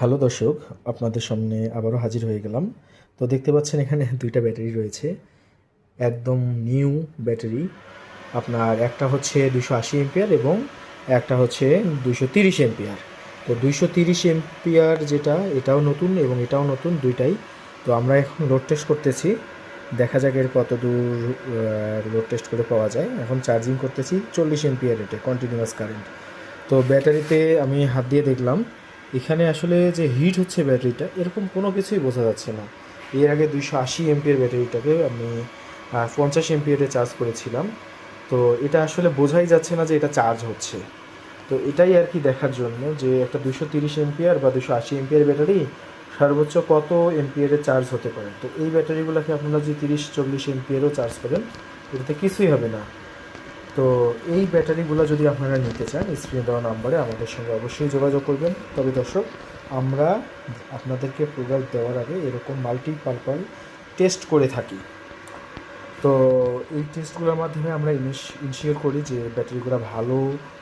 Hello দর্শক, আপনাদের সামনে আবারও হাজির হয়ে গেলাম। তো দেখতে পাচ্ছেন এখানে দুইটা ব্যাটারি রয়েছে, একদম নিউ ব্যাটারি। আপনার একটা হচ্ছে দুশো আশি এমপিয়ার এবং একটা হচ্ছে দুশো তিরিশ এমপিয়ার। তো দুইশো তিরিশ এমপিয়ার যেটা, এটাও নতুন এবং এটাও নতুন দুইটাই। তো আমরা এখন লোড টেস্ট করতেছি। দেখা যাক এর কত দূর লোড টেস্ট করে পাওয়া যায়। এখন চার্জিং করতেছি চল্লিশ এমপিয়ার রেটে কন্টিনিউয়াস কারেন্ট তো ব্যাটারিতে আমি হাত দিয়ে দেখলাম এখানে আসলে যে হিট হচ্ছে ব্যাটারিটা, এরকম কোনো কিছুই বোঝা যাচ্ছে না। এর আগে দুইশো আশি এমপিয়ার ব্যাটারিটাকে আমি পঞ্চাশ এমপিয়ারে চার্জ করেছিলাম। তো এটা আসলে বোঝাই যাচ্ছে না যে এটা চার্জ হচ্ছে। তো এটাই আর কি দেখার জন্য যে একটা দুশো তিরিশ এমপিয়ার বা দুশো আশি এমপিয়ার ব্যাটারি সর্বোচ্চ কত এমপিয়ারে চার্জ হতে পারে। তো এই ব্যাটারিগুলোকে আপনারা যে তিরিশ, চল্লিশ এমপিয়ারও চার্জ করেন, এটাতে কিছুই হবে না। তো এই ব্যাটারিগুলো যদি আপনারা নিতে চান, স্ক্রিনে দেওয়া নাম্বারে আমাদের সঙ্গে অবশ্যই যোগাযোগ করবেন। তবে দর্শক, আমরা আপনাদেরকে প্রোডাক্ট দেওয়ার আগে এরকম মাল্টিপারপাল টেস্ট করে থাকি। তো এই টেস্টগুলোর মাধ্যমে আমরা ইনশিওর করি যে ব্যাটারিগুলো ভালো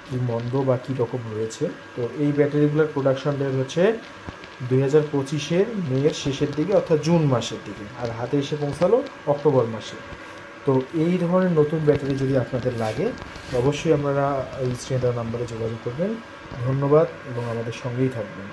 কি মন্দ বা কী রকম রয়েছে। তো এই ব্যাটারিগুলোর প্রোডাকশন ডেট হচ্ছে দুই হাজার পঁচিশের মেয়ের শেষের দিকে অর্থাৎ জুন মাসের দিকে। আর হাতে এসে পৌঁছালো অক্টোবর মাসে। তো এই ধরনের নতুন ব্যাটারি যদি আপনাদের লাগে, অবশ্যই আপনারা এই স্ক্রিনে নাম্বারে যোগাযোগ করবেন। ধন্যবাদ এবং আমাদের সঙ্গেই থাকবেন।